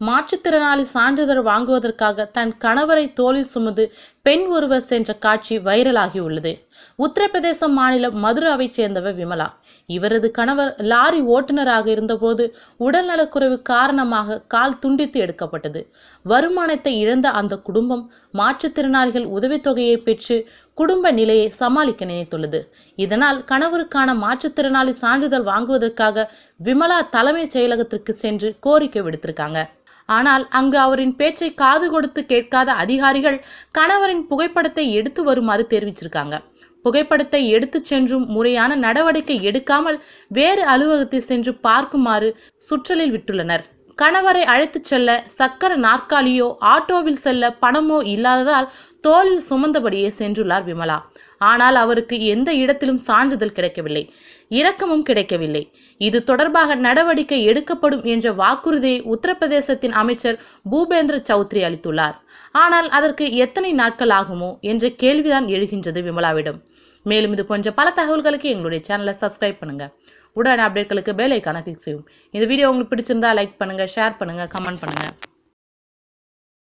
மாற்றுத்திறனாளி சான்றிதழ் வாங்குவதற்காக தன் கணவரை தோளில் சுமந்து பெண் ஒருவர் சென்ற காட்சி வைரலாகியுள்ளது. உத்தரப்பிரதேச மாநிலம் மதுராவைச் சேர்ந்தவர் விமலா. இவரது கணவர் லாரி ஓட்டுநராக இருந்தபோது உடல்நலக்குறைவு காரணமாக கால் துண்டித்து எடுக்கப்பட்டது. வருமானத்தை இழந்த அந்த குடும்பம் மாற்றுத்திறனாளிகள் உதவித்தொகையை பெற்று குடும்ப நிலையை சமாளிக்க நினைத்துள்ளது. இதனால் கணவருக்கான மாற்றுத்திறனாளி சான்றிதழ் வாங்குவதற்காக விமலா தலைமைச் செயலகத்திற்கு சென்று கோரிக்கை விடுத்திருக்காங்க. ஆனால் அங்கு அவரின் பேச்சை காது கொடுத்து கேட்காத அதிகாரிகள் கணவரின் புகைப்படத்தை எடுத்து வருமாறு தெரிவிச்சிருக்காங்க. புகைப்படத்தை எடுத்துச் சென்றும் முறையான நடவடிக்கை எடுக்காமல் வேறு அலுவலகத்தில் சென்று பார்க்குமாறு சுற்றலில் விட்டுள்ளனர். கணவரை அழைத்துச் செல்ல சக்கர நாற்காலியோ ஆட்டோவில் செல்ல பணமோ இல்லாததால் தோளில் சுமந்தபடியே சென்றுள்ளார் விமலா. ஆனால் அவருக்கு எந்த இடத்திலும் சான்றிதழ் கிடைக்கவில்லை. இரக்கமும் கிடைக்கவில்லை. இது தொடர்பாக நடவடிக்கை எடுக்கப்படும் என்ற வாக்குறுதியை உத்தரப்பிரதேசத்தின் அமைச்சர் பூபேந்திர சௌத்ரி அளித்துள்ளார். ஆனால் அதற்கு எத்தனை நாட்கள் ஆகுமோ என்ற கேள்விதான் எழுகின்றது விமலாவிடம். மேலும் இது போன்ற பல தகவல்களுக்கு எங்களுடைய சேனலை சப்ஸ்கிரைப் பண்ணுங்க. உடனே அப்டேட்களுக்கு பெல் ஐக்கான கிளிக் செய்யும் இந்த வீடியோ உங்களுக்கு பிடிச்சிருந்தா லைக் பண்ணுங்க ஷேர் பண்ணுங்க கமெண்ட் பண்ணுங்க.